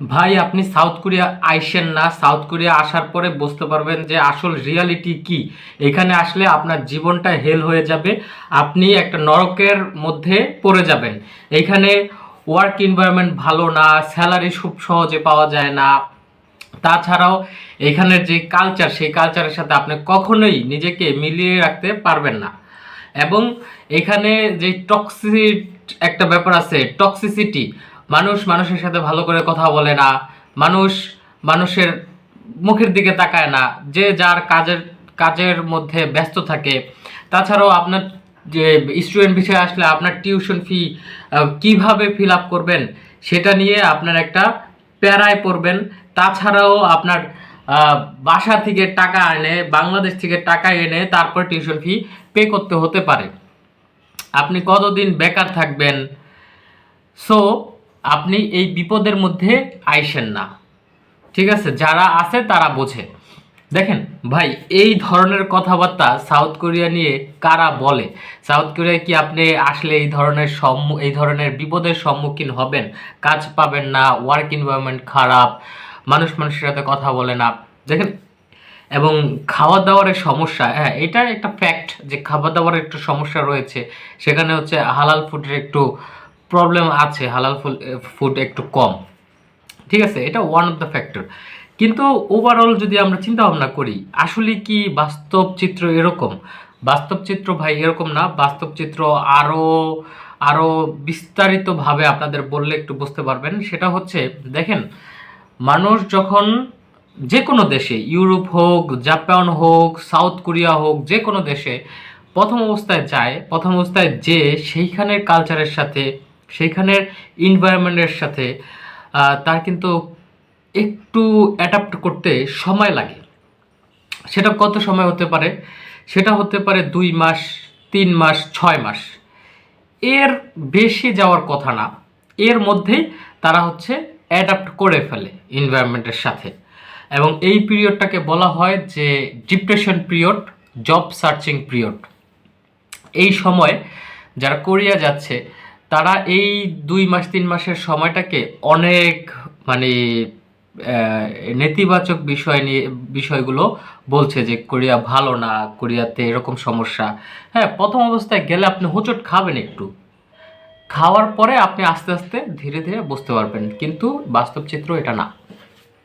ভাই, আপনি south Korea আইসেন না। সাউথ কোরিয়া আসার পরে বুঝতে পারবেন যে আসল রিয়ালিটি কি। এখানে আসলে আপনার জীবনটা হেল হয়ে যাবে। আপনি একটা নরকের মধ্যে পড়ে যাবেন। এখানে ওয়ার্ক এনভায়রনমেন্ট ভালো না স্যালারি খুব সহজে পাওয়া যায় না। তাছাড়াও এখানের যে কালচার সেই কালচারের সাথে আপনি কখনোই নিজেকে মিলিয়ে রাখতে পারবেন না। এবং এখানে যে টক্সিক একটা ব্যাপার আছে টক্সিসিটি মানুষ মানুষের সাথে ভালো করে কথা বলে না, মানুষ মানুষের মুখের দিকে তাকায় না, যে যার কাজের কাজের মধ্যে ব্যস্ত থাকে। তাছাড়াও আপনার যে স্টুডেন্ট বিষয়ে আসলে আপনার টিউশন ফি কীভাবে ফিল আপ করবেন, সেটা নিয়ে আপনার একটা প্যারায় পড়বেন। তাছাড়াও আপনার বাসা থেকে টাকা এনে, বাংলাদেশ থেকে টাকা এনে তারপর টিউশন ফি পে করতে হতে পারে। আপনি কতদিন বেকার থাকবেন? সো আপনি এই বিপদের মধ্যে আইসেন না। ঠিক আছে, যারা আছে তারা বোঝে। দেখেন, ভাই, এই ধরনের কথাবার্তা সাউথ কোরিয়া নিয়ে কারা বলে? সাউথ কোরিয়া কি আপনি আসলে এই ধরনের সম্মু, এই ধরনের বিপদের সম্মুখীন হবেন? কাজ পাবেন না ওয়ার্ক এনভায়রনমেন্ট খারাপ, মানুষ মানুষের সাথে কথা বলে না। দেখেন, এবং খাওয়া দাওয়ার সমস্যা হ্যাঁ এটা একটা ফ্যাক্ট যে খাওয়া দাওয়ার একটু সমস্যা রয়েছে। সেখানে হচ্ছে হালাল ফুডের একটু প্রবলেম আছে হালাল ফুড একটু কম। ঠিক আছে? এটা ওয়ান অফ দ্য ফ্যাক্টর কিন্তু ওভারঅল যদি আমরা চিন্তা ভাবনা করি, আসলে কি বাস্তব চিত্র এরকম? বাস্তব চিত্র ভাই এরকম না। বাস্তব চিত্র আরও আরও বিস্তারিতভাবে আপনাদের বললে একটু বুঝতে পারবেন। সেটা হচ্ছে, দেখেন, মানুষ যখন যে কোনো দেশে, ইউরোপ হোক, জাপান হোক, সাউথ কোরিয়া হোক যে কোনো দেশে প্রথম অবস্থায় যায়, প্রথম অবস্থায় যে সেইখানের কালচারের সাথে সেইখানের এনভায়রনমেন্টের সাথে তার কিন্তু একটু অ্যাডাপ্ট করতে সময় লাগে। সেটা কত সময় হতে পারে? সেটা হতে পারে দুই মাস, তিন মাস, ছয় মাস। এর বেশি যাওয়ার কথা না। এর মধ্যেই তারা হচ্ছে অ্যাডাপ্ট করে ফেলে এনভায়রনমেন্টের সাথে। এবং এই পিরিয়ডটাকে বলা হয় যে depression period job searching period এই সময় যারা কোরিয়া যাচ্ছে তারা এই দুই মাস, তিন মাসের সময়টাকে অনেক মানে নেতিবাচক বিষয় নিয়ে, বিষয়গুলো বলছে যে কোরিয়া ভালো না, কোরিয়াতে এরকম সমস্যা। হ্যাঁ প্রথম অবস্থায় গেলে আপনি হোঁচট খাবেন একটু। খাওয়ার পরে আপনি আস্তে আস্তে ধীরে ধীরে বুঝতে পারবেন। কিন্তু বাস্তব চিত্র এটা না।